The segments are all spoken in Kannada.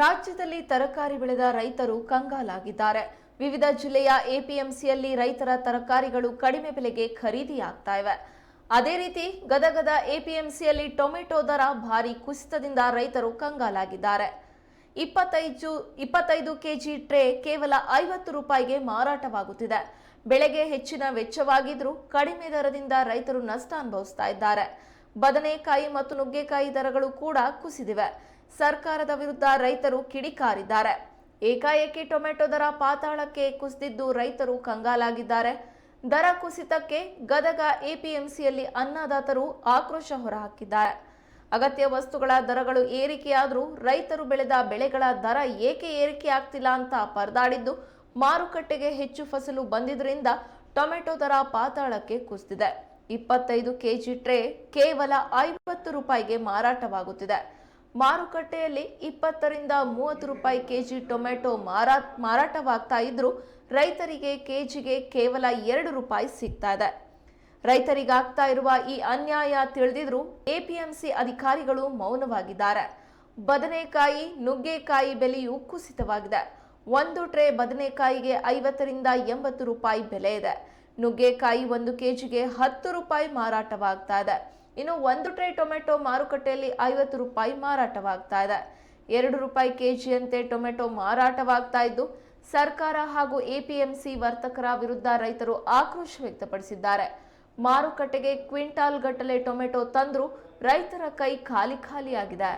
ರಾಜ್ಯದಲ್ಲಿ ತರಕಾರಿ ಬೆಳೆದ ರೈತರು ಕಂಗಾಲಾಗಿದ್ದಾರೆ. ವಿವಿಧ ಜಿಲ್ಲೆಯ ಎಪಿಎಂಸಿಯಲ್ಲಿ ರೈತರ ತರಕಾರಿಗಳು ಕಡಿಮೆ ಬೆಲೆಗೆ ಖರೀದಿಯಾಗ್ತಾ ಇವೆ. ಅದೇ ರೀತಿ ಗದಗದ ಎಪಿಎಂಸಿಯಲ್ಲಿ ಟೊಮೆಟೊ ದರ ಭಾರಿ ಕುಸಿತದಿಂದ ರೈತರು ಕಂಗಾಲಾಗಿದ್ದಾರೆ. ಇಪ್ಪತ್ತೈದು ಇಪ್ಪತ್ತೈದು ಕೆಜಿ ಟ್ರೇ ಕೇವಲ ಐವತ್ತು ರೂಪಾಯಿಗೆ ಮಾರಾಟವಾಗುತ್ತಿದೆ. ಬೆಳೆಗೆ ಹೆಚ್ಚಿನ ವೆಚ್ಚವಾಗಿದ್ರೂ ಕಡಿಮೆ ದರದಿಂದ ರೈತರು ನಷ್ಟ ಅನುಭವಿಸ್ತಾ ಇದ್ದಾರೆ. ಬದನೆಕಾಯಿ ಮತ್ತು ನುಗ್ಗೆಕಾಯಿ ದರಗಳು ಕೂಡ ಕುಸಿದಿವೆ. ಸರ್ಕಾರದ ವಿರುದ್ಧ ರೈತರು ಕಿಡಿಕಾರಿದ್ದಾರೆ. ಏಕಾಏಕಿ ಟೊಮೆಟೊ ದರ ಪಾತಾಳಕ್ಕೆ ಕುಸಿದಿದ್ದು ರೈತರು ಕಂಗಾಲಾಗಿದ್ದಾರೆ. ದರ ಕುಸಿತಕ್ಕೆ ಗದಗ ಎಪಿಎಂಸಿಯಲ್ಲಿ ಅನ್ನದಾತರು ಆಕ್ರೋಶ ಹೊರಹಾಕಿದ್ದಾರೆ. ಅಗತ್ಯ ವಸ್ತುಗಳ ದರಗಳು ಏರಿಕೆಯಾದರೂ ರೈತರು ಬೆಳೆದ ಬೆಳೆಗಳ ದರ ಏಕೆ ಏರಿಕೆ ಆಗ್ತಿಲ್ಲ ಅಂತ ಪರದಾಡಿದ್ದು, ಮಾರುಕಟ್ಟೆಗೆ ಹೆಚ್ಚು ಫಸಲು ಬಂದಿದ್ದರಿಂದ ಟೊಮೆಟೊ ದರ ಪಾತಾಳಕ್ಕೆ ಕುಸಿದಿದೆ. ಇಪ್ಪತ್ತೈದು ಕೆಜಿ ಟ್ರೇ ಕೇವಲ ಐವತ್ತು ರೂಪಾಯಿಗೆ ಮಾರಾಟವಾಗುತ್ತಿದೆ. ಮಾರುಕಟ್ಟೆಯಲ್ಲಿ ಇಪ್ಪತ್ತರಿಂದ ಮೂವತ್ತು ರೂಪಾಯಿ ಕೆಜಿ ಟೊಮೆಟೊ ಮಾರಾ ಮಾರಾಟವಾಗ್ತಾ ಇದ್ರೂ ರೈತರಿಗೆ ಕೆಜಿಗೆ ಕೇವಲ ಎರಡು ರೂಪಾಯಿ ಸಿಗ್ತಾ ಇದೆ. ರೈತರಿಗಾಗ್ತಾ ಇರುವ ಈ ಅನ್ಯಾಯ ತಿಳಿದಿದ್ರು ಎಪಿಎಂಸಿ ಅಧಿಕಾರಿಗಳು ಮೌನವಾಗಿದ್ದಾರೆ. ಬದನೆಕಾಯಿ, ನುಗ್ಗೆಕಾಯಿ ಬೆಲೆಯು ಕುಸಿತವಾಗಿದೆ. ಒಂದು ಟ್ರೇ ಬದನೆಕಾಯಿಗೆ ಐವತ್ತರಿಂದ ಎಂಬತ್ತು ರೂಪಾಯಿ ಬೆಲೆ ಇದೆ. ನುಗ್ಗೆಕಾಯಿ ಒಂದು ಕೆಜಿಗೆ ಹತ್ತು ರೂಪಾಯಿ ಮಾರಾಟವಾಗ್ತಾ ಇದೆ. ಇನ್ನು ಒಂದು ಟ್ರೇ ಟೊಮೆಟೊ ಮಾರುಕಟ್ಟೆಯಲ್ಲಿ ಐವತ್ತು ರೂಪಾಯಿ ಮಾರಾಟವಾಗ್ತಾ ಇದೆ. ಎರಡು ರೂಪಾಯಿ ಕೆಜಿಯಂತೆ ಟೊಮೆಟೊ ಮಾರಾಟವಾಗ್ತಾ ಇದ್ದು, ಸರ್ಕಾರ ಹಾಗೂ ಎಪಿಎಂಸಿ ವರ್ತಕರ ವಿರುದ್ಧ ರೈತರು ಆಕ್ರೋಶ ವ್ಯಕ್ತಪಡಿಸಿದ್ದಾರೆ. ಮಾರುಕಟ್ಟೆಗೆ ಕ್ವಿಂಟಾಲ್ ಗಟ್ಟಲೆ ಟೊಮೆಟೊ ತಂದರೂ ರೈತರ ಕೈ ಖಾಲಿ ಖಾಲಿಯಾಗಿದೆ.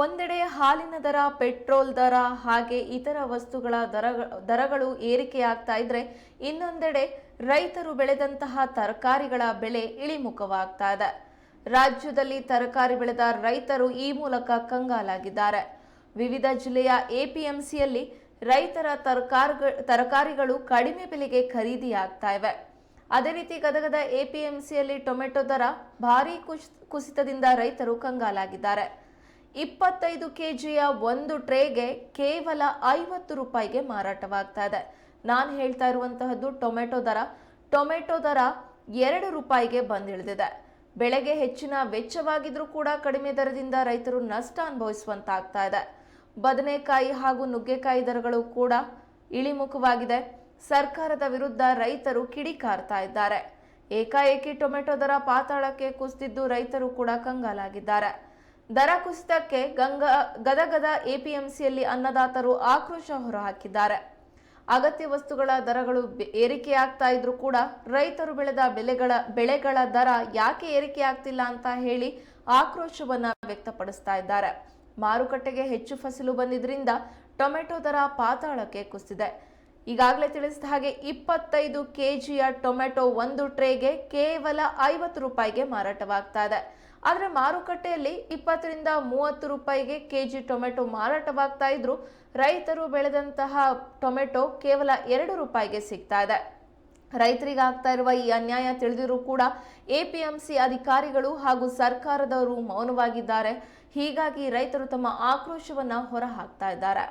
ಒಂದೆಡೆ ಹಾಲಿನ ದರ, ಪೆಟ್ರೋಲ್ ದರ ಹಾಗೆ ಇತರ ವಸ್ತುಗಳ ದರ, ದರಗಳು ಏರಿಕೆಯಾಗ್ತಾ ಇದ್ರೆ ಇನ್ನೊಂದೆಡೆ ರೈತರು ಬೆಳೆದಂತಹ ತರಕಾರಿಗಳ ಬೆಲೆ ಇಳಿಮುಖವಾಗ್ತಾ ಇದೆ. ರಾಜ್ಯದಲ್ಲಿ ತರಕಾರಿ ಬೆಳೆದ ರೈತರು ಈ ಮೂಲಕ ಕಂಗಾಲಾಗಿದ್ದಾರೆ. ವಿವಿಧ ಜಿಲ್ಲೆಯ ಎಪಿಎಂಸಿಯಲ್ಲಿ ರೈತರ ತರಕಾರಿ ತರಕಾರಿಗಳು ಕಡಿಮೆ ಬೆಲೆಗೆ ಖರೀದಿಯಾಗ್ತಾ ಇವೆ. ಅದೇ ರೀತಿ ಗದಗದ ಎಪಿಎಂಸಿಯಲ್ಲಿ ಟೊಮೆಟೊ ದರ ಭಾರೀ ಕುಸ್ ಕುಸಿತದಿಂದ ರೈತರು ಕಂಗಾಲಾಗಿದ್ದಾರೆ. ಇಪ್ಪತ್ತೈದು ಕೆಜಿಯ ಒಂದು ಟ್ರೇಗೆ ಕೇವಲ ಐವತ್ತು ರೂಪಾಯಿಗೆ ಮಾರಾಟವಾಗ್ತಾ ಇದೆ. ನಾನು ಹೇಳ್ತಾ ಇರುವಂತಹದ್ದು ಟೊಮೆಟೊ ದರ. ಟೊಮೆಟೊ ದರ ಎರಡು ರೂಪಾಯಿಗೆ ಬಂದಿಳಿದಿದೆ. ಬೆಳೆಗೆ ಹೆಚ್ಚಿನ ವೆಚ್ಚವಾಗಿದ್ರೂ ಕೂಡ ಕಡಿಮೆ ದರದಿಂದ ರೈತರು ನಷ್ಟ ಅನುಭವಿಸುವಂತಾಗ್ತಾ ಇದೆ. ಬದನೆಕಾಯಿ ಹಾಗೂ ನುಗ್ಗೆಕಾಯಿ ದರಗಳು ಕೂಡ ಇಳಿಮುಖವಾಗಿದೆ. ಸರ್ಕಾರದ ವಿರುದ್ಧ ರೈತರು ಕಿಡಿಕಾರ್ತಾ ಇದ್ದಾರೆ. ಏಕಾಏಕಿ ಟೊಮೆಟೊ ದರ ಪಾತಾಳಕ್ಕೆ ಕುಸಿದಿದ್ದು ರೈತರು ಕೂಡ ಕಂಗಾಲಾಗಿದ್ದಾರೆ. ದರ ಕುಸಿತಕ್ಕೆ ಗಂಗಾ, ಗದಗದ ಎಪಿಎಂಸಿಯಲ್ಲಿ ಅನ್ನದಾತರು ಆಕ್ರೋಶ ಹೊರಹಾಕಿದ್ದಾರೆ. ಅಗತ್ಯ ವಸ್ತುಗಳ ದರಗಳು ಏರಿಕೆಯಾಗ್ತಾ ಇದ್ರೂ ಕೂಡ ರೈತರು ಬೆಳೆದ ಬೆಲೆಗಳ, ಬೆಳೆಗಳ ದರ ಯಾಕೆ ಏರಿಕೆ ಆಗ್ತಿಲ್ಲ ಅಂತ ಹೇಳಿ ಆಕ್ರೋಶವನ್ನ ವ್ಯಕ್ತಪಡಿಸ್ತಾ ಇದ್ದಾರೆ. ಮಾರುಕಟ್ಟೆಗೆ ಹೆಚ್ಚು ಫಸಲು ಬಂದಿದ್ರಿಂದ ಟೊಮೆಟೊ ದರ ಪಾತಾಳಕ್ಕೆ ಕುಸಿದೆ ಈಗಾಗಲೇ ತಿಳಿಸಿದ ಹಾಗೆ ಇಪ್ಪತ್ತೈದು ಕೆಜಿಯ ಟೊಮೆಟೊ ಒಂದು ಟ್ರೇಗೆ ಕೇವಲ ಐವತ್ತು ರೂಪಾಯಿಗೆ ಮಾರಾಟವಾಗ್ತಾ ಇದೆ. ಆದರೆ ಮಾರುಕಟ್ಟೆಯಲ್ಲಿ ಇಪ್ಪತ್ತರಿಂದ ಮೂವತ್ತು ರೂಪಾಯಿಗೆ ಕೆಜಿ ಟೊಮೆಟೊ ಮಾರಾಟವಾಗ್ತಾ ಇದ್ರು. ರೈತರು ಬೆಳೆದಂತಹ ಟೊಮೆಟೊ ಕೇವಲ ಎರಡು ರೂಪಾಯಿಗೆ ಸಿಗ್ತಾ ಇದೆ. ರೈತರಿಗೆ ಆಗ್ತಾ ಇರುವ ಈ ಅನ್ಯಾಯ ತಿಳಿದಿರೂ ಕೂಡ ಎಪಿಎಂಸಿ ಅಧಿಕಾರಿಗಳು ಹಾಗೂ ಸರ್ಕಾರದವರು ಮೌನವಾಗಿದ್ದಾರೆ. ಹೀಗಾಗಿ ರೈತರು ತಮ್ಮ ಆಕ್ರೋಶವನ್ನು ಹೊರಹಾಕ್ತಾ ಇದ್ದಾರೆ.